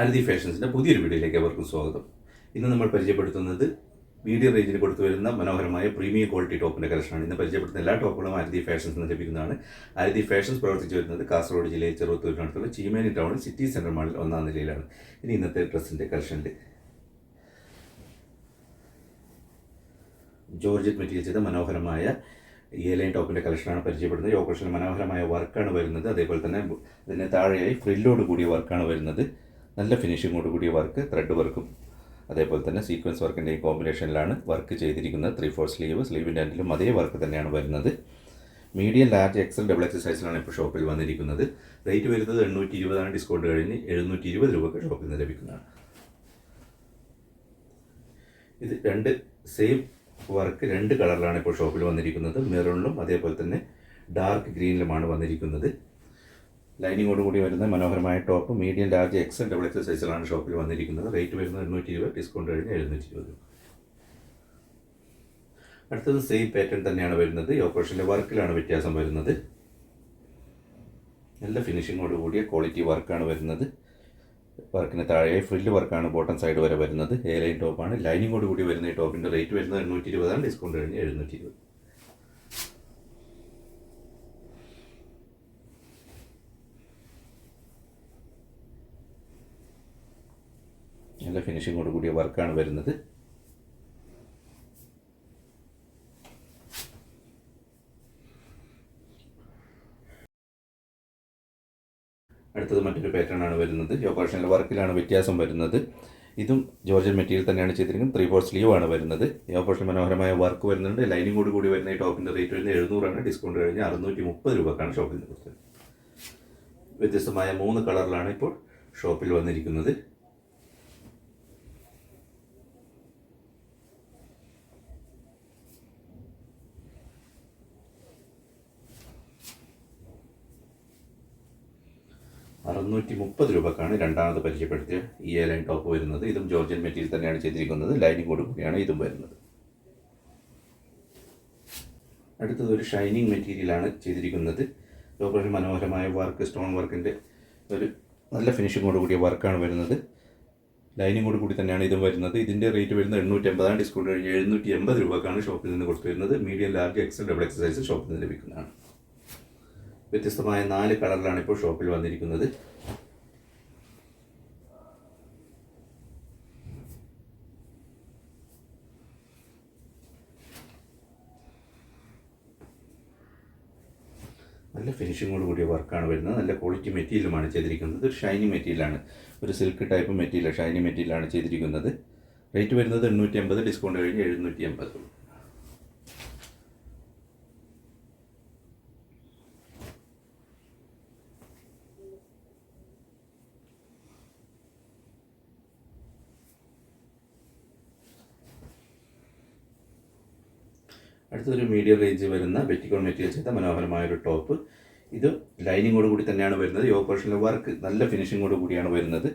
ആരതി ഫാഷൻസിന്റെ പുതിയൊരു വീഡിയോയിലേക്ക് അവർക്കും സ്വാഗതം. ഇന്ന് നമ്മൾ പരിചയപ്പെടുത്തുന്നത് മീഡിയം റേഞ്ചിൽ കൊടുത്തു വരുന്ന മനോഹരമായ പ്രീമിയം ക്വാളിറ്റി ടോപ്പിന്റെ കളക്ഷനാണ്. ഇന്ന് പരിചയപ്പെടുത്തുന്ന എല്ലാ ടോപ്പുകളും ആരതി ഫാഷൻസ് നിന്ന് ലഭിക്കുന്നതാണ്. ആരതി ഫാഷൻസ് പ്രവർത്തിച്ചു വരുന്നത് കാസർഗോഡ് ജില്ലയിൽ ചെറുത്തൂരിനടുത്തുള്ള ചീമേനി ടൗണിൽ സിറ്റി സെന്റർ മാളിൽ ഒന്നാം നിലയിലാണ്. ഇനി ഇന്നത്തെ ഡ്രസ്സിന്റെ കളക്ഷനിൽ ജോർജറ്റ് മെറ്റീരിയൽ ചെയ്ത മനോഹരമായ ഇയലൈൻ ടോപ്പിന്റെ കളക്ഷനാണ് പരിചയപ്പെടുന്നത്. ഈ ഓപ്പറേഷൻ മനോഹരമായ വർക്കാണ് വരുന്നത്. അതേപോലെ തന്നെ അതിന് താഴെയായി ഫ്രില്ലോട് കൂടിയ വർക്കാണ് വരുന്നത്. നല്ല ഫിനിഷിങ്ങോട് കൂടിയ വർക്ക് ത്രെഡ് വർക്കും അതേപോലെ തന്നെ സീക്വൻസ് വർക്കിന്റെയും കോമ്പിനേഷനിലാണ് വർക്ക് ചെയ്തിരിക്കുന്നത്. ത്രീ ഫോർ സ്ലീവ് സ്ലീവിന്റെ എൻഡിലും അതേ വർക്ക് തന്നെയാണ് വരുന്നത്. Medium large XL double XL സൈസിലാണ് ഇപ്പോൾ ഷോപ്പിൽ വന്നിരിക്കുന്നത്. റേറ്റ് വരുന്നത് എണ്ണൂറ്റി ഇരുപതാണ് ഡിസ്കൗണ്ട് കഴിഞ്ഞ് എഴുന്നൂറ്റി ഇരുപത് രൂപക്ക് ഷോപ്പിൽ നിന്ന് ലഭിക്കുന്നതാണ്. ഇത് രണ്ട് സെയിം വർക്ക് രണ്ട് കളറിലാണ് ഇപ്പോൾ ഷോപ്പിൽ വന്നിരിക്കുന്നത്. മെറൂണിലും അതേപോലെ തന്നെ ഡാർക്ക് ഗ്രീനിലുമാണ് വന്നിരിക്കുന്നത്. ലൈനിങ്ങോട് കൂടി വരുന്ന മനോഹരമായ top medium large X double X സൈസിലാണ് ഷോപ്പിൽ വന്നിരിക്കുന്നത്. റേറ്റ് വരുന്നത് എണ്ണൂറ്റി ഇരുപത് ഡിസ്കൗണ്ട് കഴിഞ്ഞ് എഴുന്നൂറ്റി ഇരുപത് അടുത്തത് സെയിം പാറ്റേൺ തന്നെയാണ് വരുന്നത്. ഓപ്പറേഷന്റെ വർക്കിലാണ് വ്യത്യാസം വരുന്നത്. നല്ല ഫിനിഷിങ്ങോട് കൂടിയ ക്വാളിറ്റി വർക്കാണ് വരുന്നത്. വർക്കിന് താഴെ ഫ്രില്ല് വർക്കാണ് ബോട്ടം സൈഡ് വരെ വരുന്നത്. എ ടോപ്പാണ് ലൈനിങ്ങോട് കൂടി വരുന്ന ഈ ടോപ്പിന്റെ റേറ്റ് വരുന്നത് എണ്ണൂറ്റി ഇരുപതാണ് ഡിസ്കൗണ്ട് കഴിഞ്ഞ് എഴുന്നൂറ്റി ഇരുപത് നല്ല ഫിനിഷിങ്ങോട് കൂടിയ വർക്കാണ് വരുന്നത്. അടുത്തത് മറ്റൊരു പാറ്റേൺ ആണ് വരുന്നത്. യോഗാഷനിലെ വർക്കിലാണ് വ്യത്യാസം വരുന്നത്. ഇതും ജോർജൻ മെറ്റീരിയൽ തന്നെയാണ് ചെയ്തിരിക്കുന്നത്. ത്രീ ഫോർ സ്ലീവ് ആണ് വരുന്നത്. ഓപ്പറേഷൻ മനോഹരമായ വർക്ക് വരുന്നുണ്ട്. ലൈനിങ്ങോട് കൂടി വരുന്ന ഈ ടോപ്പിന്റെ റേറ്റ് വരുന്നത് എഴുന്നൂറാണ്. ഡിസ്കൗണ്ട് കഴിഞ്ഞ് അറുന്നൂറ്റി മുപ്പത് രൂപക്കാണ് ഷോപ്പിൽ നിന്ന് കൊടുത്തത്. വ്യത്യസ്തമായ മൂന്ന് കളറിലാണ് ഇപ്പോൾ ഷോപ്പിൽ വന്നിരിക്കുന്നത്. അറുന്നൂറ്റി മുപ്പത് രൂപക്കാണ് രണ്ടാമത് പരിചയപ്പെടുത്തിയ ഈ എ ലൈൻ ടോപ്പ് വരുന്നത്. ഇതും ജോർജൻ മെറ്റീരിയൽ തന്നെയാണ് ചെയ്തിരിക്കുന്നത്. ലൈനിങ് കൊടുക്കുകയാണ് ഇതും വരുന്നത്. അടുത്തത് ഒരു ഷൈനിങ് മെറ്റീരിയലാണ് ചെയ്തിരിക്കുന്നത്. ഒരു മനോഹരമായ വർക്ക് സ്റ്റോൺ വർക്കിന്റെ ഒരു നല്ല ഫിനിഷിങ്ങോട് കൂടിയ വർക്കാണ് വരുന്നത്. ലൈനിങ്ങോട് കൂടി തന്നെയാണ് ഇതും വരുന്നത്. ഇതിന്റെ റേറ്റ് വരുന്നത് എണ്ണൂറ്റി എൺപതാണ് ഡിസ്കൗണ്ട് കഴിഞ്ഞ് എഴുന്നൂറ്റി എൺപത് രൂപക്കാണ് ഷോപ്പിൽ നിന്ന് കൊടുത്തു വരുന്നത് medium large XL double XL size ഷോപ്പിൽ നിന്ന് ലഭിക്കുന്നതാണ്. വ്യത്യസ്തമായ നാല് കളറിലാണ് ഇപ്പോൾ ഷോപ്പിൽ വന്നിരിക്കുന്നത്. നല്ല ഫിനിഷിങ്ങോട് കൂടിയ വർക്കാണ് വരുന്നത്. നല്ല ക്വാളിറ്റി മെറ്റീരിയലുമാണ് ചെയ്തിരിക്കുന്നത്. ഒരു ഷൈനി മെറ്റീരിയലാണ് ഒരു സിൽക്ക് ടൈപ്പ് മെറ്റീരിയൽ ഷൈനി മെറ്റീരിയലാണ് ചെയ്തിരിക്കുന്നത്. റേറ്റ് വരുന്നത് എണ്ണൂറ്റി അമ്പത് ഡിസ്കൗണ്ട് കഴിഞ്ഞ് എഴുന്നൂറ്റി അമ്പത് അടുത്തൊരു മീഡിയം റേഞ്ച് വരുന്ന വെറ്റിക്കോൺ മെറ്റീരിയൽ ചെയ്ത മനോഹരമായ ഒരു ടോപ്പ്. ഇത് ലൈനിങ്ങോട് കൂടി തന്നെയാണ് വരുന്നത്. യോഗ പോർഷനിലെ വർക്ക് നല്ല ഫിനിഷിങ്ങോട് കൂടിയാണ് വരുന്നത്.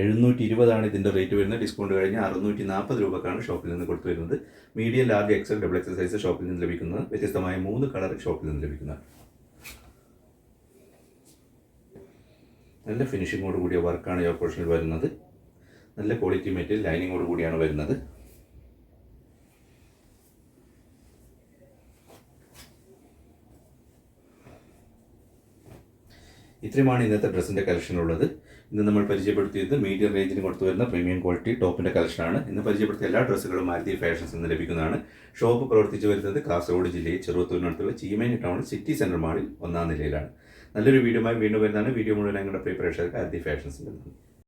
എഴുന്നൂറ്റി ഇരുപതാണ് ഇതിന്റെ റേറ്റ് വരുന്നത്. ഡിസ്കൗണ്ട് കഴിഞ്ഞ് അറുന്നൂറ്റി നാൽപ്പത് രൂപക്കാണ് ഷോപ്പിൽ നിന്ന് കൊടുത്തു വരുന്നത്. Medium large XL double XL size ഷോപ്പിൽ നിന്ന് ലഭിക്കുന്നത്. വ്യത്യസ്തമായ മൂന്ന് കളർ ഷോപ്പിൽ നിന്ന് ലഭിക്കുന്നത് നല്ല ഫിനിഷിങ്ങോട് കൂടിയ വർക്കാണ് യോഗ പോർഷനിൽ വരുന്നത്. നല്ല ക്വാളിറ്റി മെറ്റീരിയൽ ലൈനിങ്ങോട് കൂടിയാണ് വരുന്നത്. ഇത്രയുമാണ് ഇന്നത്തെ ഡ്രസ്സിന്റെ കളക്ഷനുള്ളത്. ഇന്ന് നമ്മൾ പരിചയപ്പെടുത്തിയത് മീഡിയം റേഞ്ചിന് കൊടുത്തു വരുന്ന പ്രീമിയം ക്വാളിറ്റി ടോപ്പിന്റെ കളക്ഷനാണ്. ഇന്ന് പരിചയപ്പെടുത്തിയ എല്ലാ ഡ്രസ്സുകളും മാരുതി ഫാഷൻസ് നിന്ന് ലഭിക്കുന്നതാണ്. ഷോപ്പ് പ്രവർത്തിച്ചു വരുന്നത് കാസർഗോഡ് ജില്ലയിൽ ചെറുത്തൂരിനടുത്തുള്ള ചീമേനി ടൗൺ സിറ്റി സെന്റർ മാളിൽ ഒന്നാം നിലയിലാണ്. നല്ലൊരു വീഡിയോമായി വീണ്ടും വരുന്നതാണ്. വീഡിയോ മുഴുവൻ ഞങ്ങളുടെ പ്രിയ പ്രേക്ഷകർക്ക് ആരതി ഫാഷൻസ് നന്ദി